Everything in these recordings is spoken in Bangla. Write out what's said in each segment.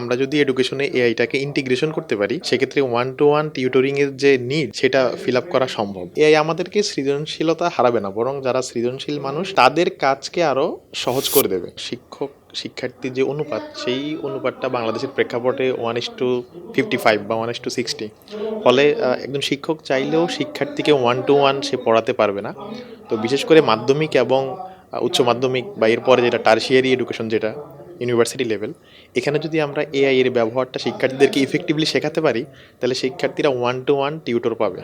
আমরা যদি এডুকেশনে এআইটাকে ইন্টিগ্রেশন করতে পারি, সেক্ষেত্রে ওয়ান টু ওয়ান টিউটরিং এর যে নিড সেটা ফিল আপ করা সম্ভব। এআই আমাদেরকে সৃজনশীলতা হারাবে না, বরং যারা সৃজনশীল মানুষ, তাদের কাজকে আরও সহজ করে দেবে। শিক্ষক, শিক্ষার্থীর যে অনুপাত, সেই অনুপাতটা বাংলাদেশের প্রেক্ষাপটে one is to fifty five বা ওয়ান ইস টু সিক্সটি ফলে একজন শিক্ষক চাইলেও শিক্ষার্থীকে ওয়ান টু ওয়ান সে পড়াতে পারবে না। তো বিশেষ করে মাধ্যমিক এবং উচ্চ মাধ্যমিক বা এরপরে যেটা টার্সিয়ারি এডুকেশন যেটা ইউনিভার্সিটি লেভেল এখানে যদি আমরা এআই এর ব্যবহারটা শিক্ষার্থীদেরকে ইফেক্টিভলি শেখাতে পারি, তাহলে শিক্ষার্থীরা ওয়ান টু ওয়ান টিউটর পাবে।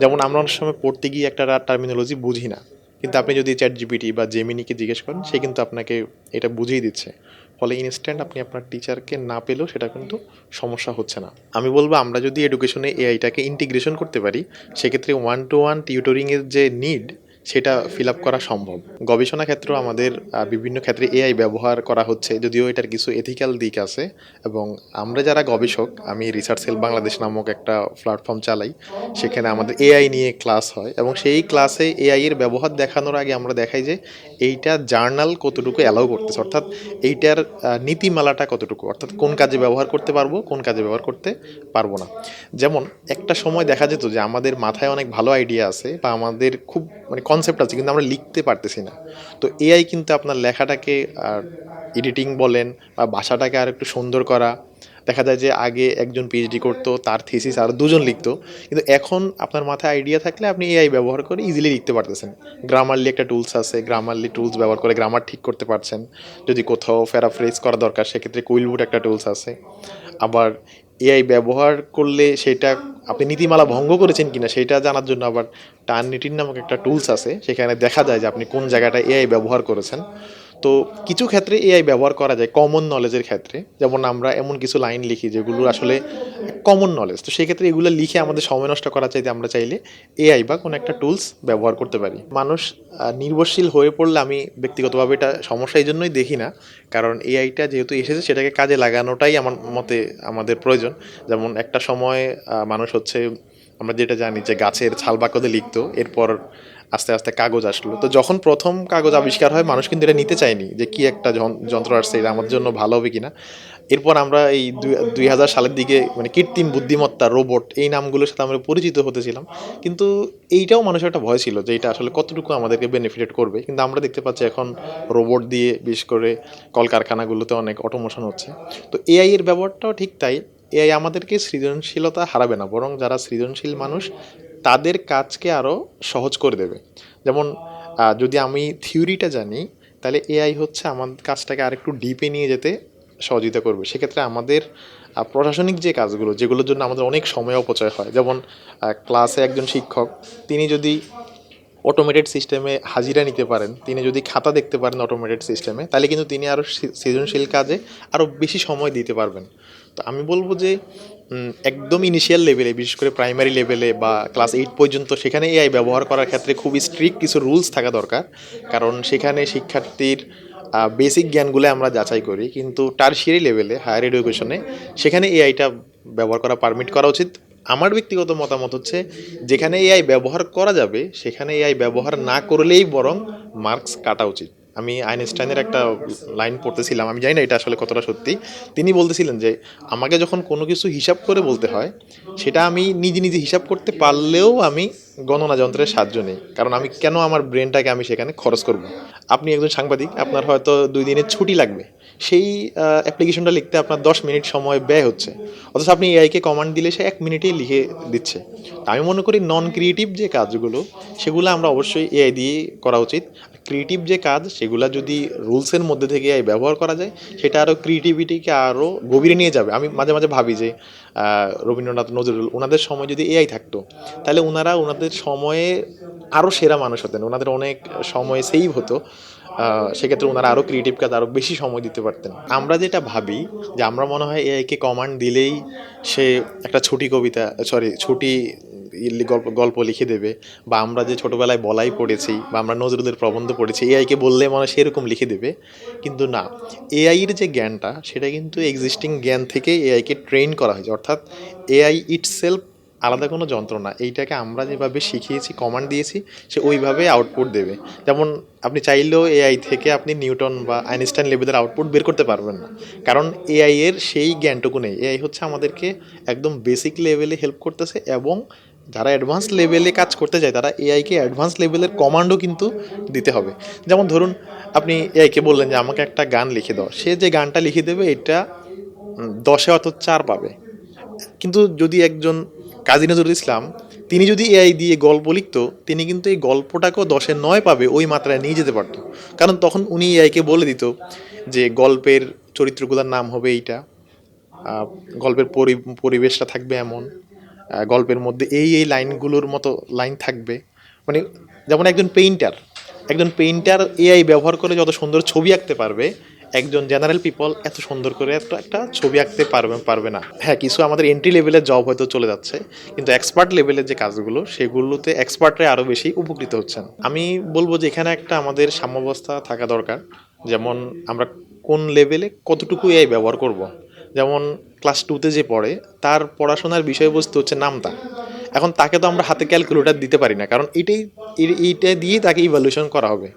যেমন আমরা অনেক সময় পড়তে গিয়ে একটা টার্মিনোলজি বুঝি না, কিন্তু আপনি যদি চ্যাট জিপিটি বা জেমিনিকে জিজ্ঞেস করেন, সে কিন্তু আপনাকে এটা বুঝিয়ে দিচ্ছে। ফলে ইনস্ট্যান্ট আপনি আপনার টিচারকে না পেলেও সেটা কিন্তু সমস্যা হচ্ছে না। আমি বলব, আমরা যদি এডুকেশনে এআইটাকে ইন্টিগ্রেশন করতে পারি, সেক্ষেত্রে ওয়ান টু ওয়ান টিউটরিংয়ের যে নিড সেটা ফিল আপ করা সম্ভব। গবেষণা ক্ষেত্রেও আমাদের বিভিন্ন ক্ষেত্রে এআই ব্যবহার করা হচ্ছে, যদিও এটার কিছু এথিক্যাল দিক আছে এবং আমরা যারা গবেষক, আমি রিসার্চ সেল বাংলাদেশ নামক একটা প্ল্যাটফর্ম চালাই, সেখানে আমাদের এআই নিয়ে ক্লাস হয় এবং সেই ক্লাসে এআই এর ব্যবহার দেখানোর আগে আমরা দেখাই যে এইটা জার্নাল কতটুকু অ্যালাউ করতেছে, অর্থাৎ এইটার নীতিমালাটা কতটুকু, অর্থাৎ কোন কাজে ব্যবহার করতে পারব, কোন কাজে ব্যবহার করতে পারব না। যেমন একটা সময় দেখা যেত যে আমাদের মাথায় অনেক ভালো আইডিয়া আছে বা আমাদের খুব মানে কনসেপ্ট আছে, কিন্তু আমরা লিখতে পারতেছি না। তো এআই কিন্তু আপনার লেখাটাকে আর এডিটিং বলেন বা ভাষাটাকে আর একটু সুন্দর করা। দেখা যায় যে আগে একজন পিএইচডি করতো, তার থিসিস আর দুজন লিখতো। কিন্তু এখন আপনার মাথায় আইডিয়া থাকলে আপনি এআই ব্যবহার করে ইজিলি লিখতে পারতেছেন। গ্রামারলি একটা টুলস আছে গ্রামারলি টুলস ব্যবহার করে গ্রামার ঠিক করতে পারছেন। যদি কোথাও ফেরাফ্রেজ করা দরকার, সেক্ষেত্রে কুইলবুট একটা টুলস আছে। আবার এআই ব্যবহার করলে সেটা আপনি নীতিমালা ভঙ্গ করেছেন কিনা সেটা জানার জন্য আবার টার্নিটিন নামক একটা টুলস আছে, সেখানে দেখা যায় যে আপনি কোন জায়গাটা এআই ব্যবহার করেছেন। তো কিছু ক্ষেত্রে এআই ব্যবহার করা যায় কমন নলেজের ক্ষেত্রে। যেমন আমরা এমন কিছু লাইন লিখি যেগুলো আসলে কমন নলেজ তো সেক্ষেত্রে এগুলো লিখে আমাদের সময় নষ্ট করা চাইতে আমরা চাইলে এআই বা কোনো একটা টুলস ব্যবহার করতে পারি। মানুষ নির্ভরশীল হয়ে পড়লে আমি ব্যক্তিগতভাবে এটা সমস্যা এই জন্যই দেখি না। কারণ এআইটা যেহেতু এসেছে, সেটাকে কাজে লাগানোটাই আমার মতে আমাদের প্রয়োজন। যেমন একটা সময় মানুষ হচ্ছে, আমরা যেটা জানি যে গাছের ছাল বাকদে লিখতো, এরপর আস্তে আস্তে কাগজ আসলো। তো যখন প্রথম কাগজ আবিষ্কার হয়, মানুষ কিন্তু এটা নিতে চায়নি যে কি একটা যন- যন্ত্র আসছে, এটা আমাদের জন্য ভালো হবে কিনা। এরপর আমরা এই দুই হাজার সালের দিকে মানে কৃত্রিম বুদ্ধিমত্তা, রোবট এই নামগুলোর সাথে আমরা পরিচিত হতেছিলাম কিন্তু এইটাও মানুষের একটা ভয় ছিল যে এটা আসলে কতটুকু আমাদেরকে বেনিফিটেড করবে। কিন্তু আমরা দেখতে পাচ্ছি এখন রোবট দিয়ে, বিশেষ করে কলকারখানাগুলোতে অনেক অটোমোশন হচ্ছে। তো এআই এর ব্যবহারটাও ঠিক তাই। এআই আমাদেরকে সৃজনশীলতা হারাবে না, বরং যারা সৃজনশীল মানুষ তাদের কাজকে আরও সহজ করে দেবে। যেমন যদি আমি থিওরিটা জানি, তাহলে এআই হচ্ছে আমার কাজটাকে আরেকটু ডিপে নিয়ে যেতে সহযোগিতা করবে। সেক্ষেত্রে আমাদের প্রশাসনিক যে কাজগুলো, যেগুলোর জন্য আমাদের অনেক সময় অপচয় হয়, যেমন ক্লাসে একজন শিক্ষক, তিনি যদি অটোমেটেড সিস্টেমে হাজিরা নিতে পারেন, তিনি যদি খাতা দেখতে পারেন অটোমেটেড সিস্টেমে তাহলে কিন্তু তিনি আরও সৃজনশীল কাজে আরও বেশি সময় দিতে পারবেন। তো আমি বলব যে একদম ইনিশিয়াল লেভেলে বিশেষ করে প্রাইমারি লেভেলে বা ক্লাস এইট পর্যন্ত সেখানে এআই ব্যবহার করার ক্ষেত্রে খুবই স্ট্রিক্ট কিছু রুলস থাকা দরকার। কারণ সেখানে শিক্ষার্থীর বেসিক জ্ঞানগুলো আমরা যাচাই করি। কিন্তু টার্সিয়ারি লেভেলে হায়ার এডুকেশনে সেখানে এআইটা ব্যবহার করা পারমিট করা উচিত। আমার ব্যক্তিগত মতামত হচ্ছে, যেখানে এআই ব্যবহার করা যাবে, সেখানে এআই ব্যবহার না করলেই বরং মার্কস কাটা উচিত। আমি আইনস্টাইনের একটা লাইন পড়তেছিলাম, আমি জানি না এটা আসলে কতটা সত্যি। তিনি বলতেছিলেন যে, আমাকে যখন কোনো কিছু হিসাব করে বলতে হয়, সেটা আমি নিজে নিজে হিসাব করতে পারলেও আমি গণনা যন্ত্রের সাহায্য নেই। কারণ আমি কেন আমার ব্রেনটাকে আমি সেখানে খরচ করব? আপনি একজন সাংবাদিক, আপনার হয়তো দুই দিনের ছুটি লাগবে। সেই অ্যাপ্লিকেশনটা লিখতে আপনার দশ মিনিট সময় ব্যয় হচ্ছে। অথচ আপনি এআইকে কমান্ড দিলে সে এক মিনিটেই লিখে দিচ্ছে। আমি মনে করি নন ক্রিয়েটিভ যে কাজগুলো, সেগুলো আমরা অবশ্যই এআই দিয়ে করা উচিত। ক্রিয়েটিভ যে কাজ, সেগুলো যদি রুলসের মধ্যে থেকে এআই ব্যবহার করা যায়, সেটা আরও ক্রিয়েটিভিটিকে আরও গভীরে নিয়ে যাবে। আমি মাঝে মাঝে ভাবি যে রবীন্দ্রনাথ নজরুল ওনাদের সময় যদি এআই থাকতো, তাহলে ওনারা ওনাদের সময়ে আরও সেরা মানুষ হতেন। ওনাদের অনেক সময় সেভ হতো। সেক্ষেত্রে ওনারা আরও ক্রিয়েটিভ কাজ আরও বেশি সময় দিতে পারতেন। আমরা যেটা ভাবি, যে আমরা মনে হয় এআইকে কমান্ড দিলেই সে একটা ছুটি কবিতা সরি ছুটি গল্প গল্প লিখে দেবে, বা আমরা যে ছোটোবেলায় বলাই পড়েছি, বা আমরা নজরুলের প্রবন্ধ পড়েছি এআইকে বললে মনে সেরকম লিখে দেবে। কিন্তু না এআইয়ের যে জ্ঞানটা, সেটা কিন্তু এক্সিস্টিং জ্ঞান থেকে এআইকে ট্রেন করা হয়েছে। অর্থাৎ এআই ইটসেলফ আলাদা কোনো যন্ত্র না। এইটাকে আমরা যেভাবে শিখিয়েছি কমান্ড দিয়েছি সে ওইভাবে আউটপুট দেবে। যেমন আপনি চাইলেও এআই থেকে আপনি নিউটন বা আইনস্টাইন লেভেলের আউটপুট বের করতে পারবেন না। কারণ এআই এর সেই জ্ঞানটুকু নেই। এআই হচ্ছে আমাদেরকে একদম বেসিক লেভেলে হেল্প করতেছে এবং যারা অ্যাডভান্স লেভেলে কাজ করতে চায় তারা এআইকে অ্যাডভান্স লেভেলের কমান্ডও কিন্তু দিতে হবে। যেমন ধরুন আপনি এআইকে বললেন যে আমাকে একটা গান লিখে দাও। সে যে গানটা লিখে দেবে এটা দশে অত চার পাবে। কিন্তু যদি একজন কাজী নজরুল ইসলাম, তিনি যদি এআই দিয়ে গল্প লিখতো, তিনি কিন্তু এই গল্পটাকেও দশে নয় পাবে, ওই মাত্রায় নিয়ে যেতে পারতো। কারণ তখন উনি এআইকে বলে দিত যে, গল্পের চরিত্রগুলোর নাম হবে এইটা গল্পের পরি- পরিবেশটা থাকবে এমন গল্পের মধ্যে এই এই লাইনগুলোর মতো লাইন থাকবে। মানে যেমন একজন পেইন্টার একজন পেইন্টার এআই ব্যবহার করে যত সুন্দর ছবি আঁকতে পারবে একজন জেনারেল পিপল এত সুন্দর করে এত একটা ছবি আঁকতে পারবে পারবে না। হ্যাঁ কিছু আমাদের এন্ট্রি লেভেলের জব হয়তো চলে যাচ্ছে, কিন্তু এক্সপার্ট লেভেলের যে কাজগুলো, সেগুলোতে এক্সপার্টরা আরও বেশি উপকৃত হচ্ছেন। আমি বলব যে এখানে একটা আমাদের সাম্যবস্থা থাকা দরকার, যেমন আমরা কোন লেভেলে কতটুকু এআই ব্যবহার করব। যেমন ক্লাস টুতে যে পড়ে, তার পড়াশোনার বিষয়বস্তু হচ্ছে নামতা। এখন তাকে তো আমরা হাতে ক্যালকুলেটার দিতে পারি না, কারণ এটাই এইটা দিয়ে তাকে ইভ্যালুয়েশন করা হবে।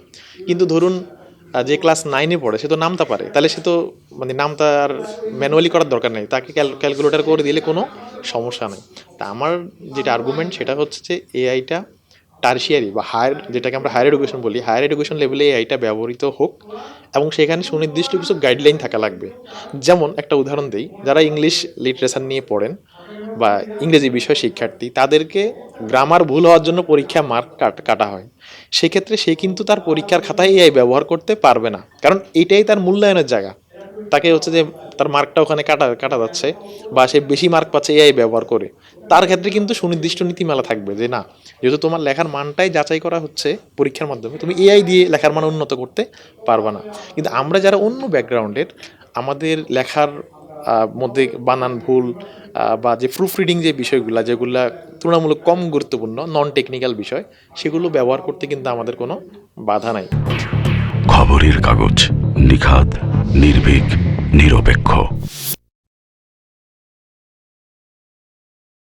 কিন্তু ধরুন যে ক্লাস নাইনে পড়ে, সে তো নামতা পারে। তাহলে সে তো মানে নামতা আর ম্যানুয়ালি করার দরকার নেই। তাকে ক্যালকুলেটার করে দিলে কোনো সমস্যা নেই। তা আমার যেটা আর্গুমেন্ট সেটা হচ্ছে যে এআইটা টার্সিয়ারি বা হায়ার যেটাকে আমরা হায়ার এডুকেশন বলি হায়ার এডুকেশন লেভেলে এআইটা ব্যবহৃত হোক এবং সেখানে সুনির্দিষ্ট কিছু গাইডলাইন থাকা লাগবে। যেমন একটা উদাহরণ দিই, যারা ইংলিশ লিটারেচার নিয়ে পড়েন বা ইংরেজি বিষয় শিক্ষার্থী, তাদেরকে গ্রামার ভুল হওয়ার জন্য পরীক্ষা মার্ক কাটা হয়। সেক্ষেত্রে সে কিন্তু তার পরীক্ষার খাতায় এআই ব্যবহার করতে পারবে না। কারণ এটাই তার মূল্যায়নের জায়গা। তাকে হচ্ছে যে তার মার্কটা ওখানে কাটা কাটা যাচ্ছে বা সে বেশি মার্ক পাচ্ছে এআই ব্যবহার করে। তার ক্ষেত্রে কিন্তু সুনির্দিষ্ট নীতিমালা থাকবে যে না, যেহেতু তোমার লেখার মানটাই যাচাই করা হচ্ছে পরীক্ষার মাধ্যমে, তুমি এআই দিয়ে লেখার মান উন্নত করতে পারবা না। কিন্তু আমরা যারা অন্য ব্যাকগ্রাউন্ডের আমাদের লেখার মধ্যে বানান ভুল বা যে প্রুফ রিডিং যে বিষয়গুলো, যেগুলো তুলনামূলক কম গুরুত্বপূর্ণ নন টেকনিক্যাল বিষয়, সেগুলো ব্যবহার করতে কিন্তু আমাদের কোনো বাধা নাই। খবরের কাগজ নিখাত নির্ভীক, নিরপেক্ষ।